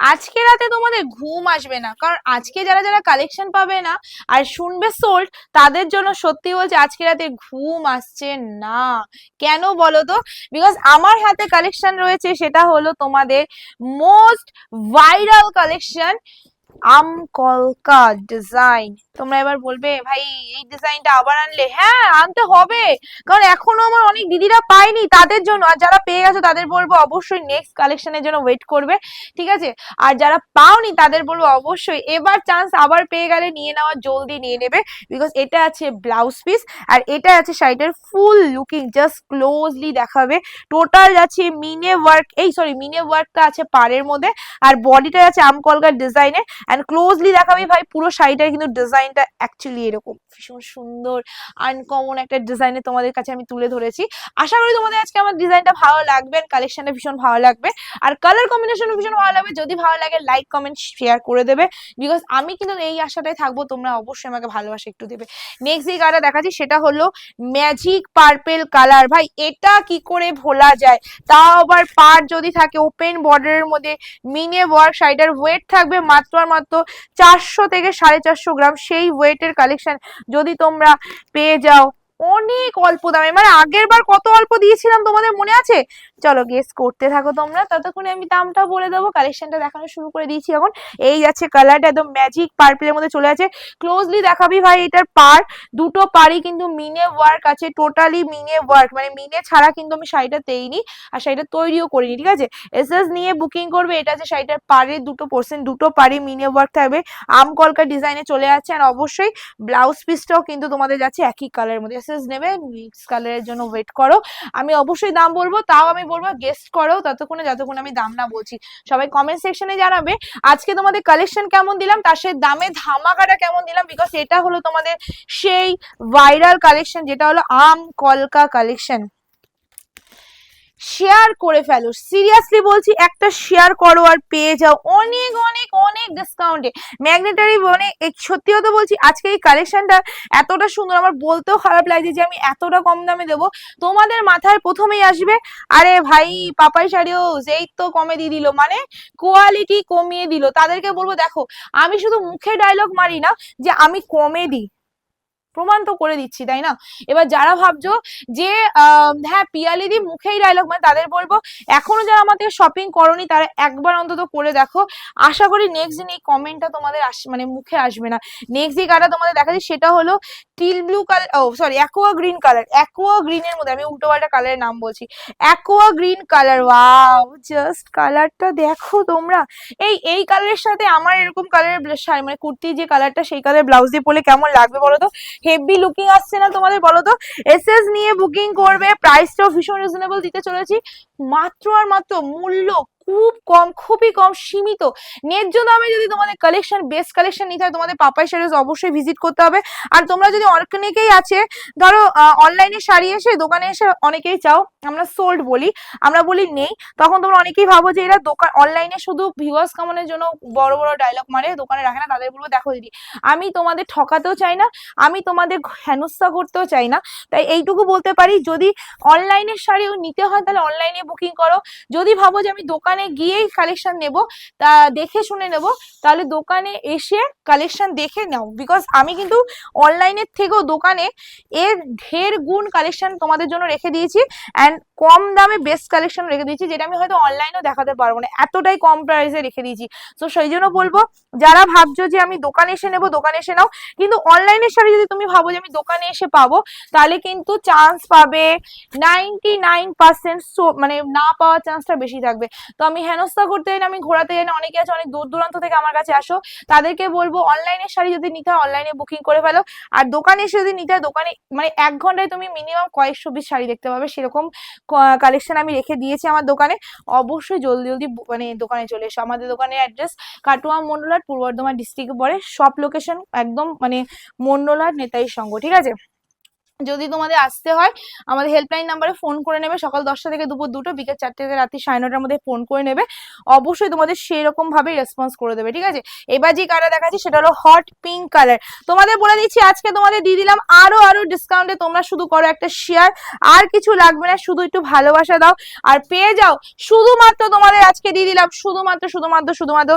আজকে রাতে তোমাদের ঘুম আসবে না। কারণ আজকে যারা যারা কালেকশন পাবে না আর শুনবে সোল্ড তাদের জন্য সত্যি বলছে আজকে রাতে ঘুম আসছে না। কেন বলো তো? বিকজ আমার হাতে কালেকশন রয়েছে, সেটা হলো তোমাদের মোস্ট ভাইরাল কালেকশন আম কলকা ডিজাইন তোমরা এবার বলবে, ভাই, এই ডিজাইনটা আবার আনলে? হ্যাঁ আনতে হবে। কারণ এখনও আমার অনেক দিদিরা পায়নি তাদের জন্য। আর যারা পেয়ে গেছো তাদের বলব অবশ্যই নেক্সট কালেকশনের জন্য ওয়েট করবে। ঠিক আছে? আর যারা পাওনি তাদের বলব অবশ্যই এবার চান্স আবার পেয়ে গেলে নিয়ে নেওয়া, জলদি নিয়ে নেবে। বিকজ এটা আছে ব্লাউজ পিস আর এটা আছে শাড়িটার ফুল লুকিং জাস্ট ক্লোজলি দেখাবে। টোটাল আছে মিনে ওয়ার্ক এই সরি মিনে ওয়ার্কটা আছে পাড়ের মধ্যে। আর বডিটা আছে আমকলকার ডিজাইনে অ্যান্ড ক্লোজলি দেখাবে ভাই, পুরো শাড়িটার কিন্তু ডিজাইনটা অ্যাকচুয়ালি এরকম। ভীষণ সুন্দর আনকমন একটা ডিজাইনে তোমাদের কাছে আমি তুলে ধরেছি। আশা করি তোমাদের আজকে আমার ডিজাইনটা ভালো লাগবে কালেকশনটা ভীষণ ভালো লাগবে। আর কালার কম্বিনেশন ভীষণ ভালো লাগবে, যদি ভালো লাগে লাইক কমেন্ট শেয়ার করে দেবে। বিকজ আমি কিন্তু এই আশাটাই থাকব, তোমরা অবশ্যই আমাকে ভালোবাসা একটু দেবে। নেক্সট যে কালারটা দেখাচ্ছি, সেটা হলো ম্যাজিক পার্পেল কালার ভাই, এটা কি করে ভোলা যায়? তাও আবার পার যদি থাকে ওপেন বর্ডারের মধ্যে মিনে ওয়ার্ক শাড়িটার ওয়েট থাকবে মাত্র আর মাত্র চারশো থেকে সাড়ে চারশো গ্রাম সেই ওয়েটের কালেকশন যদি তোমরা পেয়ে যাও অনেক অল্প দামে। মানে আগের বার কত অল্প দিয়েছিলাম তোমাদের মনে আছে? চলো গেস করতে থাকো তোমরা। ততক্ষণে আমি দামটা বলে দেবো। কালেকশনটা দেখানো শুরু করে দিয়েছি এখন। এই যাচ্ছে কালারটা একদম ম্যাজিক পার্পেলের মধ্যে চলে আছে। ক্লোজলি দেখাবি ভাই, এটার পার। দুটো পারই কিন্তু মিনে ওয়ার্ক আছে। টোটালি মিনে ওয়ার্ক মানে মিনে ছাড়া কিন্তু আমি শাড়িটা দেইনি আর শাড়িটা তৈরিও করিনি, ঠিক আছে? এসএস নিয়ে বুকিং করবে। এটা যে শাড়িটার পাড়ে দুটো পোর্শন দুটো পাড়ি মিনে ওয়ার্ক থাকবে। আম কলকা ডিজাইনে চলে যাচ্ছে আর অবশ্যই ব্লাউজ পিসটাও কিন্তু তোমাদের যাচ্ছে একই কালারের মধ্যে। এসএস নেবে মিক্স কালারের জন্য ওয়েট করো। আমি অবশ্যই দাম বলব, তাও আমি বলব গেস্ট করো, ততক্ষণে, যতক্ষণ আমি দাম না বলছি। সবাই কমেন্ট সেকশনে জানাবে, আজকে তোমাদের কালেকশন কেমন দিলাম, তার সাথে দামে ধামাকাটা কেমন দিলাম বিকজ এটা হলো তোমাদের সেই ভাইরাল কালেকশন যেটা হলো আম কলকা কালেকশন শেয়ার করে ফেলো। সিরিয়াসলি বলছি, একটা শেয়ার করো আর পেয়ে যাও। অনেক অনেক অনেক ডিসকাউন্টে ম্যাগনেটারি মানে সত্যি কথা বলছি, আজকে এই কালেকশনটা এতটা সুন্দর, আমার বলতেও খারাপ লাগছে যে আমি এতটা কম দামে দেবো। তোমাদের মাথায় প্রথমেই আসবে, আরে ভাই, পাপাই শাড়িও এই তো কমে দিয়ে দিল মানে কোয়ালিটি কমিয়ে দিল। তাদেরকে বলব, দেখো, আমি শুধু মুখে ডায়লগ মারি না, যে আমি কমে দিই। প্রমাণ তো করে দিচ্ছি, তাই না? এবার যারা ভাবছ যে হ্যাঁ পিয়ালিদি মুখেই ডায়লগ মানে তাদের বলব, এখনও যারা থেকে শপিং করনি, তারা একবার অন্তত করে দেখো। আশা করি নেক্সট দিন এই কমেন্টটা তোমাদের মানে মুখে আসবে না। নেক্সট যে কালার তোমাদের দেখাচ্ছি, সেটা হলো টিল ব্লু কালার ও sorry aqua green colour aqua গ্রিনের মধ্যে, আমি উল্টো পাল্টা কালারের নাম বলছি। Aqua green colour wow just কালারটা দেখো তোমরা। এই এই কালারের সাথে আমার এরকম কালারের মানে কুর্তি যে কালারটা সেই কালার ব্লাউজ দিয়ে পরলে কেমন লাগবে বলো তো? হেভি লুকিং আসছে না তোমাদের বলো তো এসএস নিয়ে বুকিং করবে প্রাইসটাও ভীষণ রিজনেবল দিতে চলেছি। মাত্র আর মাত্র মূল্য খুব কম, খুবই কম সীমিত। ন্যায্য দামে যদি তোমাদের কালেকশন বেস্ট কালেকশন নিতে হয়, তোমাদের পাপাই শাড়িজ অবশ্যই ভিজিট করতে হবে। আর তোমরা যদি অনেকেই আছে, ধরো অনলাইনে শাড়ি এসে, দোকানে এসে অনেকেই চাও, আমরা সোল্ড বলি, আমরা বলি নেই, তখন তোমরা অনেকেই ভাবো যে এরা দোকান অনলাইনে শুধু ভিউয়ার্স কামানোর জন্য বড় বড় ডায়লগ মারে, দোকানে রাখে না, তাদের বলব, দেখো দিদি, আমি তোমাদের ঠকাতেও চাই না, আমি তোমাদের হেনস্থা করতেও চাই না। তাই এইটুকু বলতে পারি, যদি অনলাইনের শাড়িও নিতে হয়, তাহলে অনলাইনে বুকিং করো। যদি ভাবো যে আমি দোকানে গিয়েই কালেকশন নেব, তা দেখে শুনে নেব। তাহলে দোকানে এসে কালেকশন দেখে নাও। বিকজ আমি কিন্তু অনলাইনের থেকেও দোকানে এর ঢের গুণ কালেকশন তোমাদের জন্য রেখে দিয়েছি। অ্যান্ড কম দামে বেস্ট কালেকশন রেখে দিয়েছি, যেটা আমি হয়তো অনলাইনেও দেখাতে পারব না। এতটাই কম প্রাইসে রেখে দিয়েছি। তো সেই জন্য বলব, যারা ভাবছ যে আমি দোকানে এসে নেব, দোকানে এসে নাও। কিন্তু অনলাইনের শাড়ি যদি তুমি ভাবো যে আমি দোকানে এসে পাবো, তাহলে কিন্তু চান্স পাবে নাইনটি নাইন পার্সেন্ট মানে না পাওয়ার চান্সটা বেশি থাকবে। তো আমি হেনস্থা করতে যাই আমি ঘোরাতে যাই না, অনেকে আছে, অনেক দূর দূরান্ত থেকে আমার কাছে আসো। তাদেরকে বলব অনলাইনের শাড়ি যদি নিতে হয় অনলাইনে বুকিং করে ফেলো। আর দোকানে এসে যদি নিতে হয়, দোকানে মানে এক ঘন্টায় তুমি মিনিমাম কয়েকশো পিস শাড়ি দেখতে পাবে। সেরকম কালেকশন আমি রেখে দিয়েছি আমার দোকানে। অবশ্যই জলদি জলদি মানে দোকানে চলে এসো। আমাদের দোকানের অ্যাড্রেস কাটুয়া মন্ডলার পূর্ব বর্ধমান ডিস্ট্রিক্টে পড়ে সব লোকেশন একদম মানে মন্ডলার নেতাই সঙ্গ ঠিক আছে? যদি তোমাদের আসতে হয়, আমাদের হেল্পলাইন নাম্বারে ফোন করে নেবে, সকাল দশটা থেকে দুপুর দুটো, বিকেল চারটে থেকে রাত্রি সাড়ে নটার মধ্যে ফোন করে নেবে। অবশ্যই তোমাদের সেই রকম ভাবে রেসপন্স করে দেবে, ঠিক আছে? এবার যে কালার দেখাচ্ছি, সেটা হলো হট পিঙ্ক কালার তোমাদের বলে দিচ্ছি, আজকে তোমাদের দিয়ে দিলাম আরও আরও ডিসকাউন্টে তোমরা শুধু করো একটা শেয়ার আর কিছু লাগবে না, শুধু একটু ভালোবাসা দাও। আর পেয়ে যাও, শুধুমাত্র তোমাদের আজকে দিয়ে দিলাম, শুধুমাত্র শুধুমাত্র শুধুমাত্র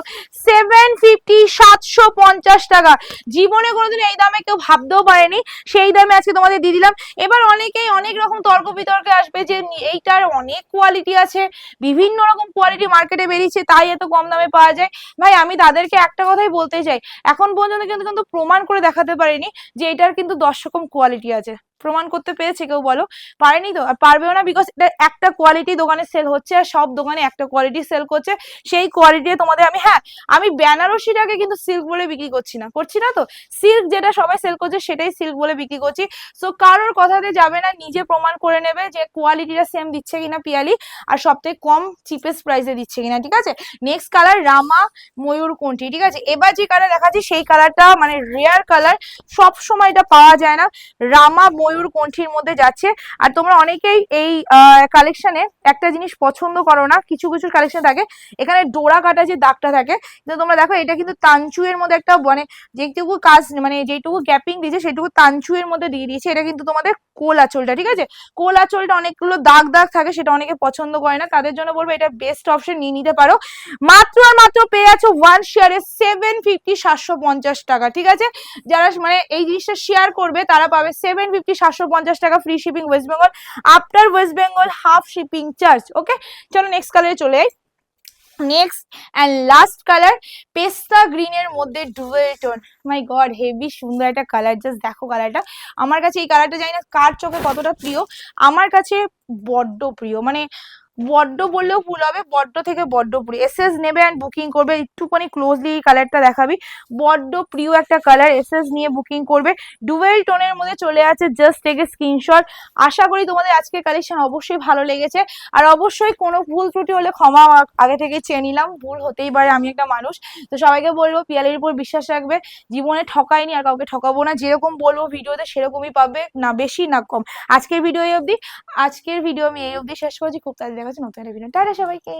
সেভেন ফিফটি সাতশো পঞ্চাশ টাকা। জীবনে কোনোদিন এই দামে কেউ ভাবতেও পারেনি, সেই দামে আজকে তোমাদের দিয়ে দিলাম। এবার অনেকেই অনেক রকম তর্ক বিতর্কে আসবে যে এইটার অনেক কোয়ালিটি আছে, বিভিন্ন রকম কোয়ালিটি মার্কেটে বেরিয়েছে, তাই এত কম দামে পাওয়া যায়। ভাই, আমি তাদেরকে একটা কথাই বলতে চাই, এখন পর্যন্ত কিন্তু কিন্তু প্রমাণ করে দেখাতে পারিনি যে এটার কিন্তু দশ রকম কোয়ালিটি আছে। প্রমাণ করতে পেরেছে কেউ বলো? পারেনি তো? আর পারবেও না বিকজ এটা একটা কোয়ালিটি দোকানে সেল হচ্ছে আর সব দোকানে একটা কোয়ালিটি সেল করছে। সেই কোয়ালিটি তোমাদের আমি হ্যাঁ আমি বেনারসিটাকে কিন্তু সিল্ক বলে বিক্রি করছি না। করছি না তো? সিল্ক যেটা সবাই সেল করছে সেটাই সিল্ক বলে বিক্রি করছি। সো কারোর কথাতে যাবে না, নিজে প্রমাণ করে নেবে যে কোয়ালিটিটা সেম দিচ্ছে কিনা পিয়ালি আর সব থেকে কম চিপেস্ট প্রাইসে দিচ্ছে কিনা, ঠিক আছে? নেক্সট কালার রামা ময়ূর কোনটি ঠিক আছে? এবার যে কালার দেখাচ্ছি সেই কালারটা মানে রেয়ার কালার সব সময় এটা পাওয়া যায় না। রামা ময়ূর কোনঠির মধ্যে যাচ্ছে। আর তোমরা অনেকেই এই কালেকশনে একটা জিনিস পছন্দ করো না, কিছু কিছু কালেকশন থাকে। এখানে ডোরা কাটা যে দাগটা থাকে, কিন্তু তোমরা দেখো, এটা কিন্তু তাঞ্চুয়ের মধ্যে একটা মানে যেটুকু কাজ মানে যেটুকু গ্যাপিং দিয়েছে, সেটুকু তাঞ্চুয়ের মধ্যে দিয়ে দিয়েছে। এটা কিন্তু তোমাদের কোল আঁচলটা, ঠিক আছে? কোল আঁচলটা অনেকগুলো দাগ দাগ থাকে, সেটা অনেকে পছন্দ করে না। তাদের জন্য বলব, এটা বেস্ট অপশন নিয়ে নিতে পারো। মাত্র আর মাত্র পেয়ে আছো ওয়ান শেয়ারে সেভেন ফিফটি সাতশো পঞ্চাশ টাকা, ঠিক আছে? যারা মানে এই জিনিসটা শেয়ার করবে, তারা পাবে সেভেন ফিফটি সাতশো পঞ্চাশ টাকা free shipping West Bengal after West Bengal half shipping charge okay চলো নেক্সট কালারে চলে যাই। নেক্সট অ্যান্ড লাস্ট কালার পেস্তা গ্রিনের মধ্যে dual tone my god heavy সুন্দর একটা কালার জাস্ট দেখো কালারটা আমার কাছে এই কালারটা জানি না কার চোখে কতটা প্রিয়। আমার কাছে বড্ড প্রিয়। মানে বড্ড বললেও ভুল হবে, বড্ড থেকে বড্ড প্রিয় এসএস নেবে অ্যান্ড বুকিং করবে, একটুখানি ক্লোজলি কালারটা দেখাবি। বড্ড প্রিয় একটা কালার এসএস নিয়ে বুকিং করবে। ডুয়েল টোনের মধ্যে চলে আছে জাস্ট থেকে স্ক্রিনশট আশা করি তোমাদের আজকের কালেকশন অবশ্যই ভালো লেগেছে। আর অবশ্যই কোনো ভুল ত্রুটি হলে ক্ষমা আগে থেকে চেয়ে নিলাম। ভুল হতেই পারে, আমি একটা মানুষ। তো সবাইকে বলব, পিয়ালির উপর বিশ্বাস রাখবে। জীবনে ঠকাইনি আর কাউকে ঠকাবো না। যেরকম বলব ভিডিওতে সেরকমই পাবে, না বেশি না কম। আজকের ভিডিও এই অবধি। আজকের ভিডিও আমি এই অবধি শেষ করছি। খুব তাড়াতাড়ি দেখা হচ্ছে নতুন একটা ভিডিও টাটা সবাইকে